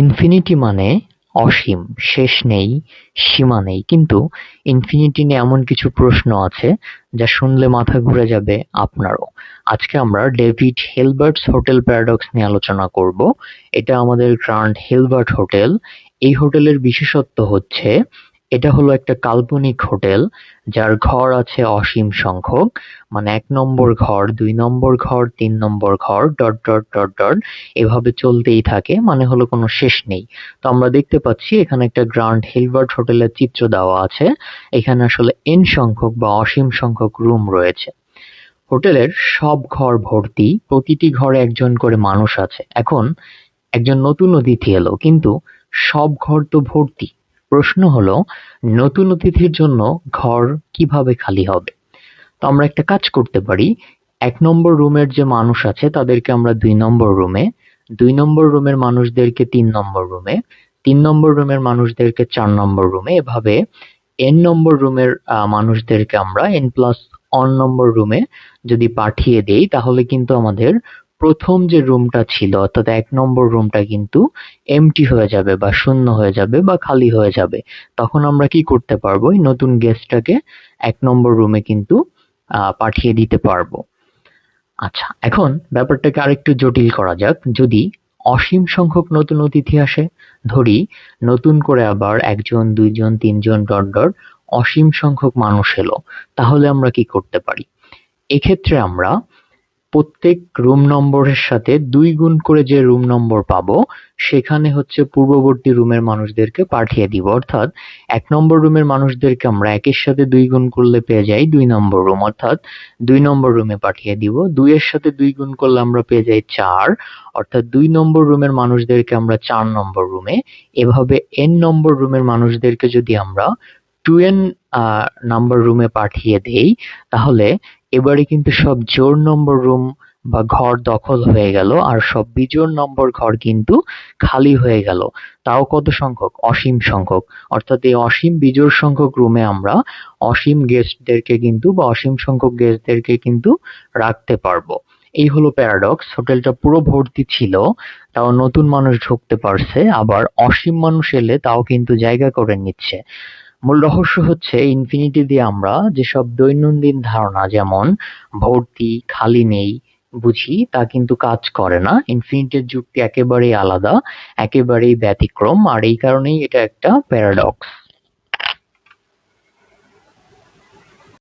Infinity মানে অসীম, শেষ নেই, সীমা নেই। কিন্তু ইনফিনিটি নিয়ে এমন কিছু প্রশ্ন আছে যা শুনলে মাথা ঘুরে যাবে আপনারও। আজকে আমরা ডেভিড হেলবার্টস হোটেল প্যারাডক্স নিয়ে আলোচনা করব। এটা আমাদের গ্রান্ড হেলবার্ট হোটেল। এই হোটেলের বিশেষত্ব হচ্ছে এটা হলো একটা কাল্পনিক হোটেল, যার ঘর আছে অসীম সংখ্যক। মানে এক নম্বর ঘর, দুই নম্বর ঘর, তিন নম্বর ঘর, ডট ডট ডট ডট। এভাবে চলতেই থাকে মানে হলো কোনো শেষ নেই। তো আমরা দেখতে পাচ্ছি, এখানে একটা গ্র্যান্ড হিলবার্ট হোটেলের চিত্র দেওয়া আছে। এখানে আসলে এন সংখ্যক বা অসীম সংখ্যক রুম রয়েছে। হোটেলের সব ঘর ভর্তি, প্রতিটি ঘরে একজন করে মানুষ আছে। এখন একজন নতুন অতিথি এলো, কিন্তু সব ঘর তো ভর্তি। প্রশ্ন হলো, নতুন অতিথির জন্য ঘর কীভাবে খালি হবে? তো আমরা একটা কাজ করতে পারি, এক নম্বর রুমের যে মানুষ আছে তাদেরকে আমরা দুই নম্বর রুমে, দুই নম্বর রুমের মানুষদেরকে তিন নম্বর রুমে, তিন নম্বর রুমের মানুষদেরকে চার নম্বর রুমে, এভাবে এন নম্বর রুমের মানুষদেরকে আমরা এন প্লাস অন নম্বর রুমে যদি পাঠিয়ে দেই, তাহলে কিন্তু আমাদের প্রথম যে রুমটা ছিল, অর্থাৎ এক নম্বর রুমটা কিন্তু এমটি হয়ে যাবে বা শূন্য হয়ে যাবে বা খালি হয়ে যাবে, তখন আমরা কি করতে পারব? এই নতুন গেস্টটাকে এক নম্বর রুমে কিন্তু পাঠিয়ে দিতে পারব। আচ্ছা এখন ব্যাপারটাকে আরেকটু জটিল করা যাক। যদি অসীম সংখ্যক নতুন অতিথি আসে, ধরি নতুন করে আবার একজন, দুইজন, তিনজন ডট ডট অসীম সংখ্যক মানুষ এলো, তাহলে আমরা কি করতে পারি? এক্ষেত্রে আমরা প্রত্যেক রুম নম্বরের সাথে দুই গুণ করে যে রুম নম্বর পাবো, সেখানে হচ্ছে পূর্ববর্তী রুমের মানুষদেরকে পাঠিয়ে দিব। অর্থাৎ এক নম্বর রুমের মানুষদেরকে আমরা একের সাথে দুই গুণ করলে পেয়ে যাই দুই নম্বর রুম অর্থাৎ দুই নম্বর রুমে পাঠিয়ে দিব। দুইয়ের সাথে দুই গুণ করলে আমরা পেয়ে যাই চার। অর্থাৎ দুই নম্বর রুমের মানুষদেরকে আমরা চার নম্বর রুমে এভাবে এন নম্বর রুমের মানুষদেরকে যদি আমরা টু এন নাম্বার রুমে পাঠিয়ে দেই, তাহলে এবারে কিন্তু সব জোর নম্বর রুম বা ঘর দখল হয়ে গেল, আর সব বিজোড় নম্বর ঘর কিন্তু খালি হয়ে গেল। তাও কত সংখ্যক? অসীম সংখ্যক। অর্থাৎ এই অসীম বিজোড় সংখ্যক রুমে আমরা অসীম গেস্টদেরকে কিন্তু বা অসীম সংখ্যক গেস্টদেরকে কিন্তু রাখতে পারব। এই হলো প্যারাডক্স হোটেলটা পুরো ভর্তি ছিল, তাও নতুন মানুষ ঢুকতে পারছে, আবার অসীম মানুষ এলে তাও কিন্তু জায়গা করে নিচ্ছে। মূল রহস্য হচ্ছে ইনফিনিটি দিয়ে আমরা যেসব দৈনন্দিন ধারণা, যেমন ভর্তি, খালি নেই, বুঝি, তা কিন্তু কাজ করে না। ইনফিনিটির যুক্তি একেবারেই আলাদা, একেবারেই ব্যতিক্রম, আর এই কারণেই এটা একটা প্যারাডক্স